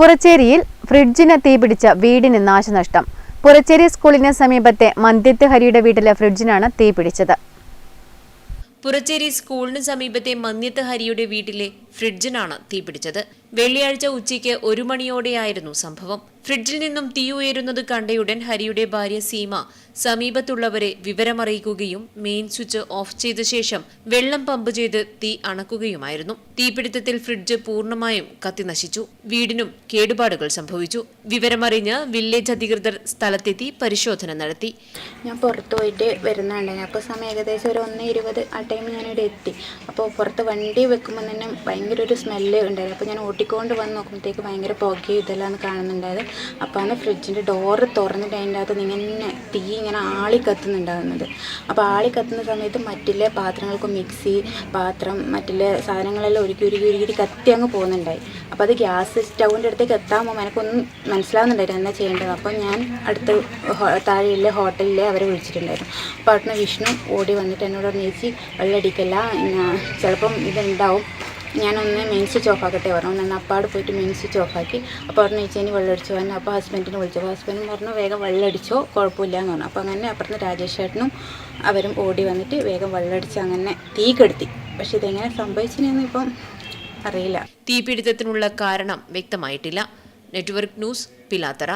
പുറച്ചേരിയിൽ ഫ്രിഡ്ജിന് തീപിടിച്ച വീടിന് നാശനഷ്ടം. പുറച്ചേരി സ്കൂളിന് സമീപത്തെ മന്ദ്യത്ത് ഹരിയുടെ വീട്ടിലെ ഫ്രിഡ്ജിനാണ് തീപിടിച്ചത് പുറച്ചേരി സ്കൂളിന് സമീപത്തെ മന്യത്ത് ഹരിയുടെ വീട്ടിലെ ഫ്രിഡ്ജിനാണ് തീപിടിച്ചത് വെള്ളിയാഴ്ച ഉച്ചയ്ക്ക് ഒരു മണിയോടെയായിരുന്നു സംഭവം. ഫ്രിഡ്ജിൽ നിന്നും തീ ഉയരുന്നത് കണ്ടയുടൻ ഹരിയുടെ ഭാര്യ സീമ സമീപത്തുള്ളവരെ വിവരമറിയിക്കുകയും മെയിൻ സ്വിച്ച് ഓഫ് ചെയ്ത ശേഷം വെള്ളം പമ്പ് ചെയ്ത് തീ അണക്കുകയുമായിരുന്നു. തീപിടുത്തത്തിൽ ഫ്രിഡ്ജ് പൂർണമായും കത്തിനശിച്ചു. വീടിനും കേടുപാടുകൾ സംഭവിച്ചു. വിവരമറിഞ്ഞ് വില്ലേജ് അധികൃതർ സ്ഥലത്തെത്തി പരിശോധന നടത്തി. ഞാൻ പുറത്തു പോയിട്ട് വരുന്നുണ്ടായിരുന്നു അപ്പോൾ സമയം ഏകദേശം ഒരു ഒന്ന് ഇരുപത് ആ ടൈം ഞാനിവിടെ എത്തി. അപ്പോൾ പുറത്ത് വണ്ടി വെക്കുമ്പോൾ തന്നെ ഭയങ്കര ഒരു സ്മെല്ല് ഉണ്ടായിരുന്നു. അപ്പോൾ ഞാൻ ഓട്ടിക്കൊണ്ട് വന്ന് നോക്കുമ്പോഴത്തേക്ക് ഭയങ്കര പുകയും ഇതെല്ലാം കാണുന്നുണ്ടായത്. അപ്പോൾ ആണ് ഫ്രിഡ്ജിന്റെ ഡോറ് തുറന്നിട്ട് അതിന്റെ അകത്ത് ഇങ്ങനെ തീ ഇങ്ങനെ ആളി കത്തുന്നുണ്ടാകുന്നത് അപ്പോൾ ആളി കത്തുന്ന സമയത്ത് മറ്റിലെ പാത്രങ്ങൾക്ക് മിക്സി പാത്രം മറ്റിലെ സാധനങ്ങളെല്ലാം ഒരുക്കി ഒരുക്കി ഒരുക്കി കത്തി അങ്ങ് പോകുന്നുണ്ടായി അപ്പോൾ അത് ഗ്യാസ് സ്റ്റൗവിന്റെ അടുത്തേക്ക് എത്താകുമ്പോൾ എനിക്കൊന്നും മനസ്സിലാവുന്നുണ്ടായിരുന്നു എന്താ ചെയ്യേണ്ടത്. അപ്പോൾ ഞാൻ അടുത്ത് താഴെയിലെ ഹോട്ടലിലെ അവരെ വിളിച്ചിട്ടുണ്ടായിരുന്നു. അപ്പോൾ അവിടുന്ന് വിഷ്ണു ഓടി വന്നിട്ട് എന്നോട് ചേച്ചി വെള്ളമടിക്കല്ല ഞാൻ ചിലപ്പം ഇതുണ്ടാവും. ഞാനൊന്ന് മെയിൻ സ്വിച്ച് ഓഫ് ആക്കട്ടെ പറഞ്ഞു. ഒന്ന് അപ്പാട് പോയിട്ട് മെയിൻ സ്വിച്ച് ഓഫ് ആക്കി. അപ്പോൾ പറഞ്ഞു ചേച്ചി ഇനി വെള്ളം അടിച്ചു പറഞ്ഞു അപ്പോൾ ഹസ്ബൻഡിനെ വിളിച്ചു അപ്പോൾ ഹസ്ബൻഡ് പറഞ്ഞു വേഗം വെള്ളം അടിച്ചോ കുഴപ്പമില്ല എന്ന് പറഞ്ഞു. അപ്പോൾ അങ്ങനെ അപ്പുറത്ത് രാജേഷ് ചേട്ടനും അവരും ഓടി വന്നിട്ട് വേഗം വെള്ളം അടിച്ച് അങ്ങനെ തീ കെടുത്തി. പക്ഷെ ഇതെങ്ങനെ സംഭവിച്ചതെന്ന് ഇപ്പം അറിയില്ല. തീപിടുത്തത്തിനുള്ള കാരണം വ്യക്തമായിട്ടില്ല. Network news Pilathara.